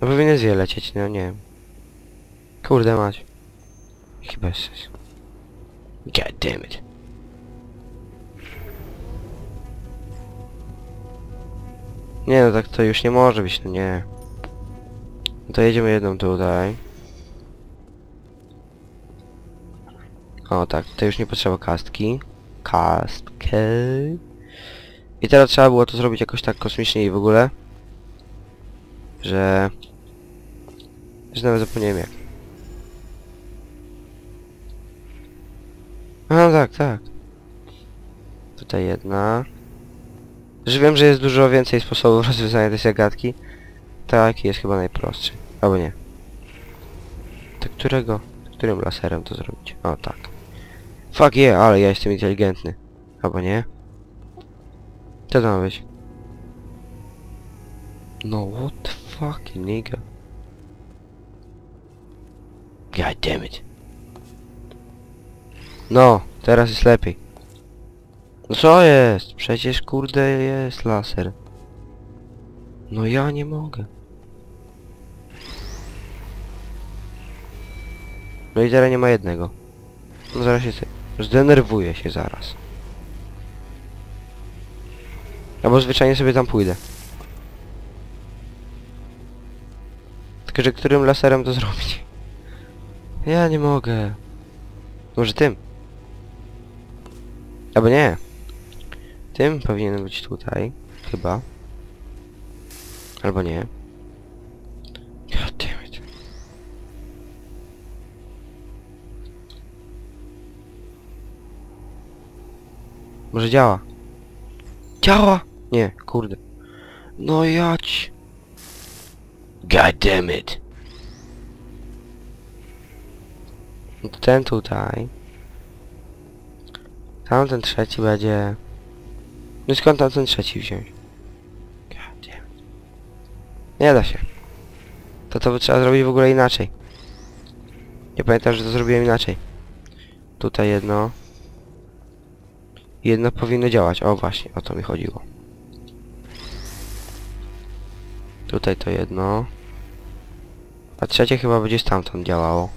No powinien zje lecieć, no nie wiem. Kurde mać. Chyba jest. God damn it. Nie no tak to już nie może być, no nie. No to jedziemy jedną tutaj. O tak, to już nie potrzeba kastki. Kastkę. I teraz trzeba było to zrobić jakoś tak kosmicznie i w ogóle. Że... Że nawet zapomniałem jak. No tak, tak. Tutaj jedna. Że wiem, że jest dużo więcej sposobów rozwiązania tej zagadki. Taki jest chyba najprostszy. Albo nie. To którego? Którym laserem to zrobić? O, tak. Fuck yeah, ale ja jestem inteligentny. Albo nie? Co to ma być? No, what the fuck, nigga? God damn it. No, teraz jest lepiej. No co jest? Przecież kurde jest laser. No ja nie mogę. No i teraz nie ma jednego. No zaraz się... Zdenerwuję się zaraz. Albo zwyczajnie sobie tam pójdę. Tylko, że którym laserem to zrobić? Ja nie mogę. Może tym? Albo nie. Tym powinien być tutaj. Chyba. Albo nie. God damn it. Może działa? Działa! Nie, kurde. No jać. God damn it. Ten tutaj. Tamten trzeci będzie... No skąd tam ten trzeci wziąć? Nie da się. To to by trzeba zrobić w ogóle inaczej. Nie pamiętam, że to zrobiłem inaczej. Tutaj jedno. Jedno powinno działać. O właśnie, o to mi chodziło. Tutaj to jedno. A trzecie chyba będzie stamtąd działało.